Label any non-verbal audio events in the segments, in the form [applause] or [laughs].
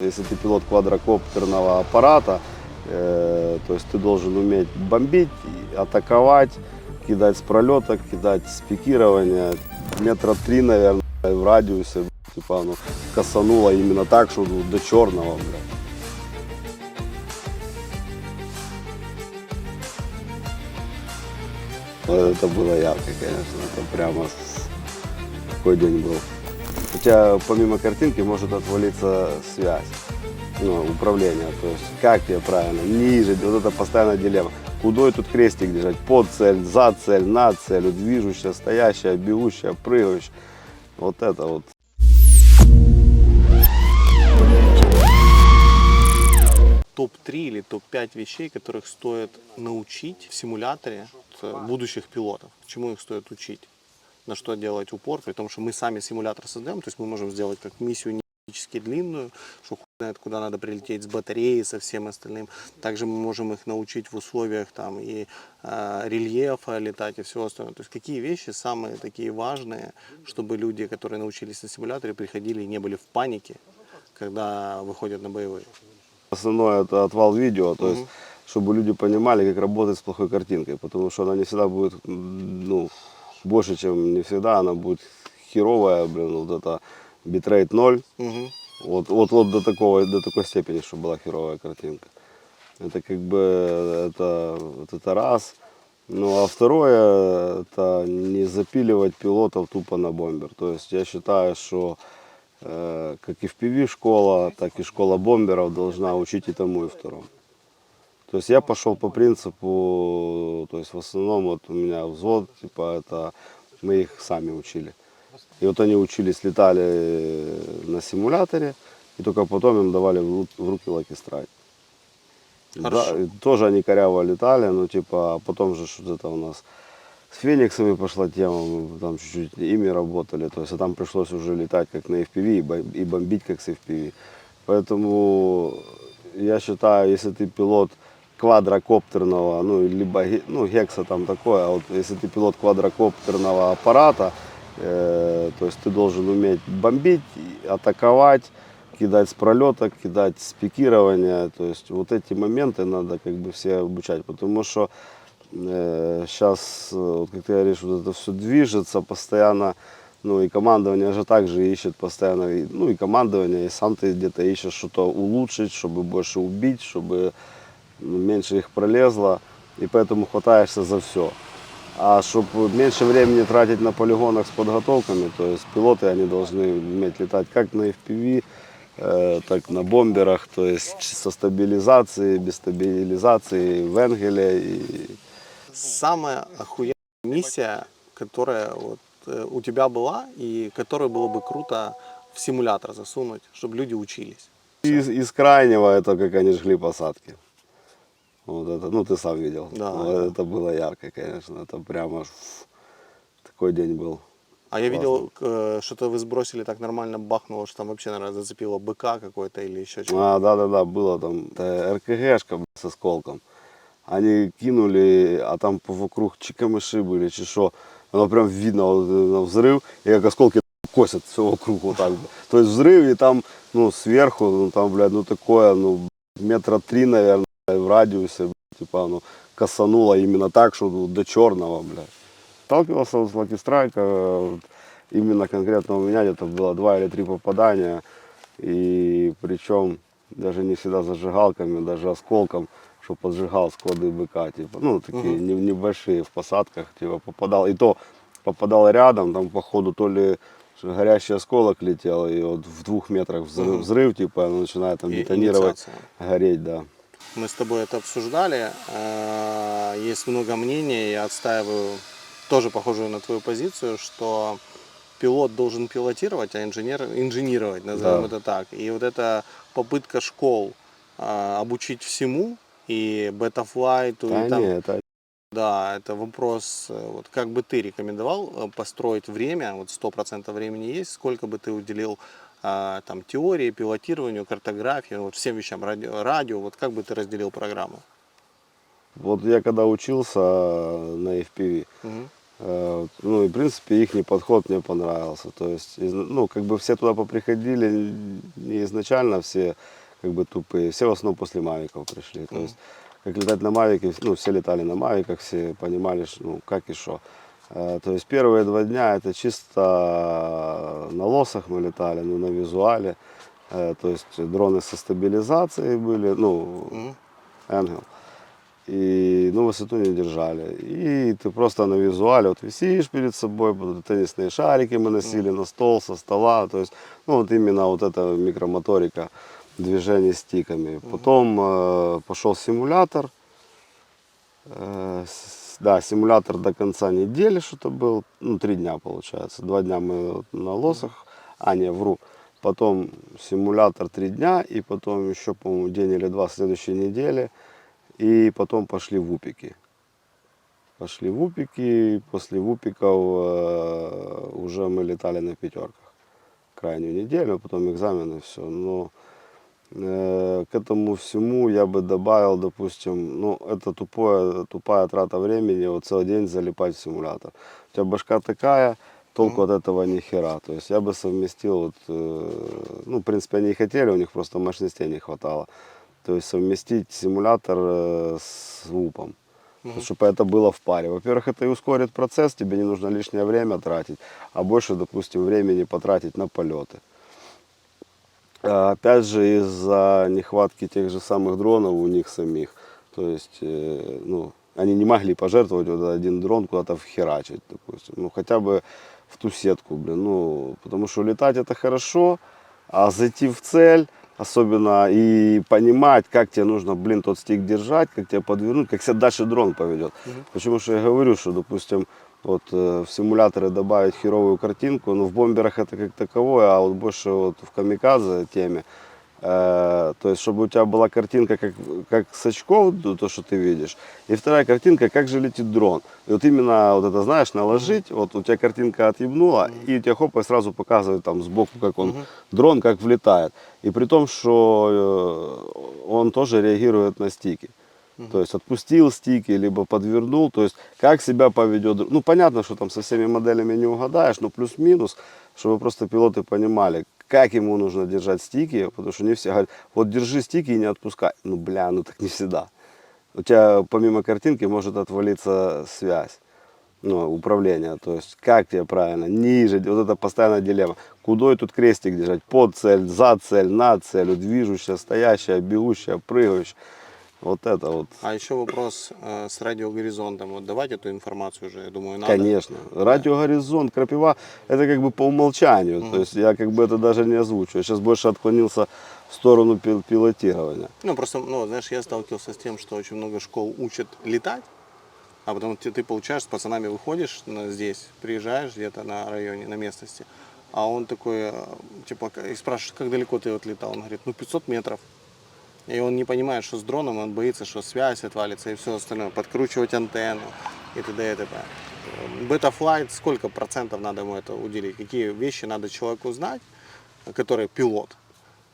Если ты пилот квадрокоптерного аппарата, э, то есть ты должен уметь бомбить, атаковать, кидать с пролета, кидать с пикирования. Метра три, наверное, в радиусе, типа, ну, косануло именно так, что ну, до черного, бля. Вот Это было ярко, конечно, это прямо такой день был. У тебя помимо картинки может отвалиться связь, ну, управление, то есть как тебе правильно, ниже, вот это постоянная дилемма. Куда тут крестик держать, под цель, за цель, на цель, движущая, стоящая, бегущая, прыгающая. Вот это вот. топ-3 или топ-5 вещей, которых стоит научить в симуляторе э, будущих пилотов. Чему их стоит учить? На что делать упор, при том, что мы сами симулятор создаем, то есть мы можем сделать как миссию не длинную, что хуй знает, куда надо прилететь с батареей, со всем остальным. Также мы можем их научить в условиях там и э, рельефа летать и всего остального. То есть какие вещи самые такие важные, чтобы люди, которые научились на симуляторе, приходили и не были в панике, когда выходят на боевые. Основное это отвал видео, то есть, чтобы люди понимали, как работать с плохой картинкой, потому что она не всегда будет, ну, больше, чем не всегда, она будет херовая, блин, вот это битрейт 0, Мгм. вот, вот, вот до, такого, до такой степени, чтобы была херовая картинка. Это как бы, это, вот это раз. Ну, а второе, это не запиливать пилотов тупо на бомбер. То есть я считаю, что э, как и в PV школа, так и школа бомберов должна учить и тому, и второму. То есть я пошел по принципу, то есть в основном вот у меня взвод, типа это мы их сами учили. И вот они учились, летали на симуляторе, и только потом им давали в ру- в руки Strike. Хорошо. Да, тоже они коряво летали, ну типа, потом же что-то у нас с Фениксами пошла тема, мы там чуть-чуть ими работали, то есть а там пришлось уже летать как на FPV и бомбить как с FPV. Поэтому я считаю, если ты пилот квадрокоптерного, ну, либо ну, гекса там такое, а вот если ты пилот квадрокоптерного аппарата, э, то есть ты должен уметь бомбить, атаковать, кидать с пролета, кидать с пикирования, то есть вот эти моменты надо как бы все обучать, потому что сейчас, вот как ты говоришь, вот это все движется постоянно, ну и командование же также ищет постоянно, ну и командование, и сам ты где-то ищешь что-то улучшить, чтобы больше убить, чтобы меньше их пролезло, и поэтому хватаешься за все. А чтобы меньше времени тратить на полигонах с подготовками, то есть пилоты они должны уметь летать как на FPV, э, так на бомберах, то есть со стабилизацией, без стабилизации, в Энгеле. И... Самая охуенная миссия, которая вот, э, у тебя была и которую было бы круто в симулятор засунуть, чтобы люди учились. Из, из крайнего это как они жгли посадки. Вот это, ну ты сам видел. Да, Вот. Это было ярко, конечно. Это прямо такой день был. А я видел, э, что-то вы сбросили так нормально, бахнуло, что там вообще, наверное, зацепило быка какой-то или еще что-то. А, да, да, да, было там РКГшка с осколком. Они кинули, а там вокруг чи камыши были, чи что. Оно прям видно, вот, э, взрыв, и как осколки косят все вокруг вот так. То есть взрыв, и там, ну, сверху, ну, там, блядь, ну, такое, ну, метра три, наверное, в радиусе, типа, ну, косануло именно так, что до черного, блядь. Сталкивался с Lucky Strike, э, именно конкретно у меня где-то было два или три попадания, и причем даже не всегда зажигалками, даже осколком, что поджигал склады быка, типа, ну, такие не- небольшие в посадках, типа, попадал, и то попадал рядом, там, походу, то ли горящий осколок летел, и вот в двух метрах взрыв, Мгм. взрыв типа, оно начинает там детонировать, инициация. гореть, да. Мы с тобой это обсуждали. Э, Есть много мнений, я отстаиваю тоже похожую на твою позицию, что пилот должен пилотировать, а инженер инженировать, назовем Да. это так. И вот эта попытка школ э, обучить всему, и бетафлайту, Да и там, не, это да, это вопрос, э, вот как бы ты рекомендовал построить время, вот 100% времени есть, сколько бы ты уделил а, там теории, пилотированию, картографии, вот всем вещам, радио, радио, вот как бы ты разделил программу? Вот я когда учился на FPV, Мгм. Э, Ну и в принципе их подход мне понравился. То есть, ну, как бы все туда поприходили не изначально все как бы тупые, все в основном после мавиков пришли. То есть, как летать на мавике, ну, все летали на мавиках, все понимали, ну, как и что. Э, То есть первые два дня это чисто на лосах мы летали, ну, на визуале. Э, То есть дроны со стабилизацией были, ну, Ангел. И, ну, высоту не держали. И ты просто на визуале вот висишь перед собой, теннисные шарики мы носили на стол, со стола. То есть, ну, вот именно вот эта микромоторика движения стиками. Потом э, пошел симулятор. Э, да, симулятор до конца недели что-то был. Ну, три дня получается. Два дня мы на лосах. А, не, вру. Потом симулятор три дня, и потом еще, по-моему, день или два следующей недели. И потом пошли в упики. Пошли в упики, после вупиков э, уже мы летали на пятерках. Крайнюю неделю, потом экзамены, все. Но к этому всему я бы добавил, допустим, ну, это тупое, тупая трата времени, вот целый день залипать в симулятор. У тебя башка такая, толку от этого ни хера. То есть я бы совместил, вот, э, ну, в принципе, они и хотели, у них просто мощностей не хватало. То есть совместить симулятор э, с ВУПом. Чтобы это было в паре. Во-первых, это и ускорит процесс, тебе не нужно лишнее время тратить, а больше, допустим, времени потратить на полеты. А, Опять же, из-за нехватки тех же самых дронов у них самих, то есть, э, ну, они не могли пожертвовать вот один дрон куда-то вхерачить, допустим, ну, хотя бы в ту сетку, блин, ну, потому что летать это хорошо, а зайти в цель, особенно и понимать, как тебе нужно, блин, тот стик держать, как тебя подвернуть, как себя дальше дрон поведет. Почему что я говорю, что, допустим, вот э, в симуляторы добавить херовую картинку, ну в бомберах это как таковое, а вот больше вот в камикадзе теме, э, то есть чтобы у тебя была картинка как, как с очков, то, то, что ты видишь, и вторая картинка, как же летит дрон. И вот именно вот это, знаешь, наложить, вот у тебя картинка отъебнула, и у тебя хоп, и сразу показывает там сбоку, как он, дрон как влетает. И при том, что э, он тоже реагирует на стики. То есть отпустил стики, либо подвернул, то есть как себя поведет. Ну понятно, что там со всеми моделями не угадаешь, но плюс-минус, чтобы просто пилоты понимали, как ему нужно держать стики, потому что не все говорят, вот держи стики и не отпускай. Ну бля, ну так не всегда. У тебя помимо картинки может отвалиться связь, ну, управление, то есть как тебе правильно, ниже, вот это постоянная дилемма. Куда тут крестик держать, под цель, за цель, на цель, движущая, стоящая, бегущая, прыгающая. Вот это вот. А еще вопрос э, с радиогоризонтом. Вот давать эту информацию уже, я думаю, надо. Конечно. Радиогоризонт, крапива, это как бы по умолчанию. То есть я как бы это даже не озвучу. Я сейчас больше отклонился в сторону пил- пилотирования. Ну, просто, ну, знаешь, я сталкивался с тем, что очень много школ учат летать, а потом ты, ты получаешь, с пацанами выходишь на, здесь, приезжаешь где-то на районе, на местности, а он такой, э, типа, и спрашивает, как далеко ты вот летал? Он говорит, ну, 500 метров. И он не понимает, что с дроном, он боится, что связь отвалится и все остальное, подкручивать антенну и т.д. и т.п. Бета-флайт, сколько процентов надо ему это уделить? Какие вещи надо человеку знать, который пилот,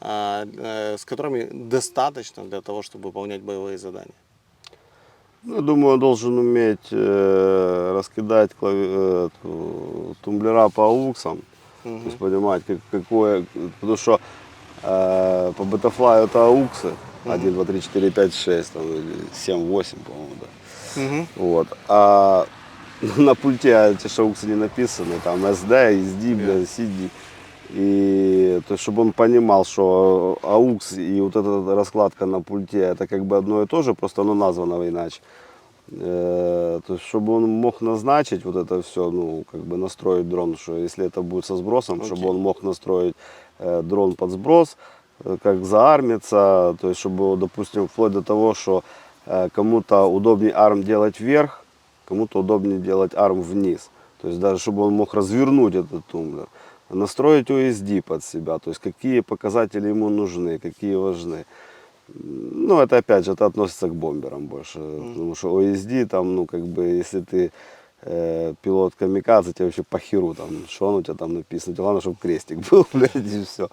а, э, с которыми достаточно для того, чтобы выполнять боевые задания? Ну, я думаю, он должен уметь э, раскидать клави- э, тумблера по ауксам. То есть понимать, как, какое... Потому что э, по бетафлаю это ауксы. 1, 2, 3, 4, 5, 6, там, или 7, 8, по-моему, да. Вот. А [laughs] на пульте эти же ауксы не написаны, там SD, SD, бля, CD. И то чтобы он понимал, что аукс и вот эта раскладка на пульте это как бы одно и то же, просто оно названо иначе. Э, То есть, чтобы он мог назначить вот это все, ну, как бы настроить дрон, что если это будет со сбросом, чтобы Окей. он мог настроить э, дрон под сброс, как заармиться, то есть, чтобы, допустим, вплоть до того, что э, кому-то удобнее арм делать вверх, кому-то удобнее делать арм вниз. То есть, даже чтобы он мог развернуть этот тумблер, настроить OSD под себя, то есть, какие показатели ему нужны, какие важны. Ну, это опять же, это относится к бомберам больше. Потому что OSD, там, ну, как бы, если ты э, пилот камикадзе, тебе вообще по херу, там, что он у тебя там написано. Главное, чтобы крестик [laughs] был, блядь, и все.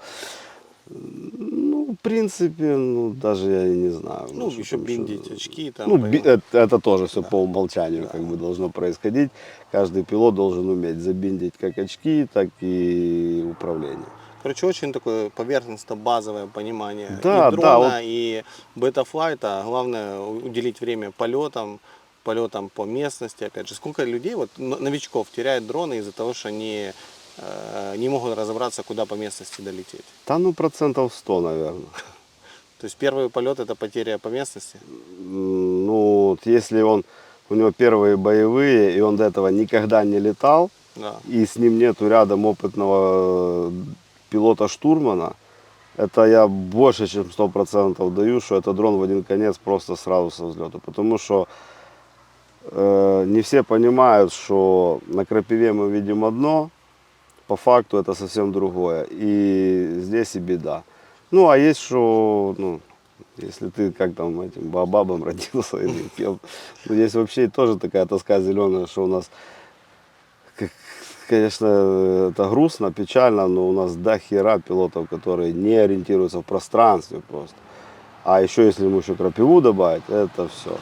Ну, в принципе, ну, даже я и не знаю. Ну, что еще там, биндить что- очки там. Ну, би- это, это тоже все по умолчанию как бы должно происходить. Каждый пилот должен уметь забиндить как очки, так и управление. Короче, очень такое поверхностно-базовое понимание Да, и да, дрона, вот- и бета-флайта. Главное уделить время полетам, полетам по местности. Опять же, сколько людей, вот новичков теряют дроны из-за того, что они не могут разобраться, куда по местности долететь. Да ну процентов 100, наверное. [laughs] То есть первый полет это потеря по местности. Ну, вот если он, у него первые боевые, и он до этого никогда не летал, Да. и с ним нету рядом опытного э, пилота-штурмана, это я больше чем 100% даю, что это дрон в один конец просто сразу со взлета. Потому что э, не все понимают, что на крапиве мы видим одно, по факту это совсем другое. И здесь и беда. Ну, а есть что, ну, если ты как там этим бабабом родился или кем, ну, здесь вообще тоже такая тоска зеленая, что у нас, конечно, это грустно, печально, но у нас до хера пилотов, которые не ориентируются в пространстве просто. А еще если ему еще крапиву добавить, это все.